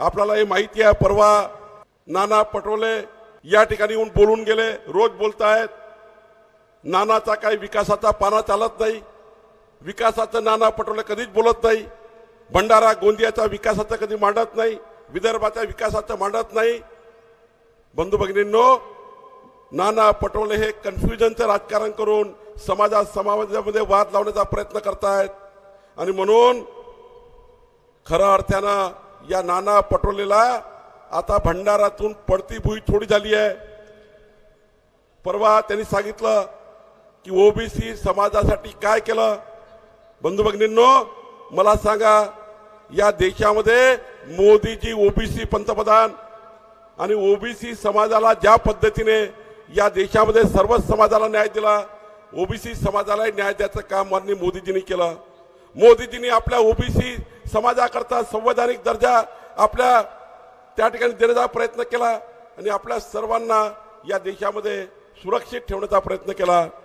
आपल्याला हे माहिती आहे परवा नाना पटोले या ठिकाणी येऊन बोलून गेले रोज बोलतायत नानाचा काही विकासाचा पाना चालत नाही विकासाचं नाना पटोले कधीच बोलत नाही भंडारा गोंदियाचा विकासाचं कधी मांडत नाही विदर्भाच्या विकासाचं मांडत नाही. बंधू भगिनींनो नाना पटोले हे कन्फ्युजनचं राजकारण करून समाजात समाजामध्ये वाद लावण्याचा प्रयत्न करतायत आणि म्हणून खऱ्या अर्थानं या नाना पटोलेला आता भंडारातून पडती भुई थोडी झाली आहे. परवा त्यांनी सांगितलं की ओबीसी समाजासाठी काय केलं? बंधू भगिनींनो मला सांगा या देशामध्ये मोदीजी ओबीसी पंतप्रधान आणि ओबीसी समाजाला ज्या पद्धतीने या देशामध्ये सर्वच समाजाला न्याय दिला ओबीसी समाजालाही न्याय द्यायचं काम माननीय मोदीजींनी केलं. मोदीजींनी आपल्या ओबीसी समाजाकरता संवैधानिक दर्जा आपल्या त्या ठिकाणी देण्याचा प्रयत्न केला आणि आपल्या सर्वांना या देशामध्ये सुरक्षित ठेवण्याचा प्रयत्न केला.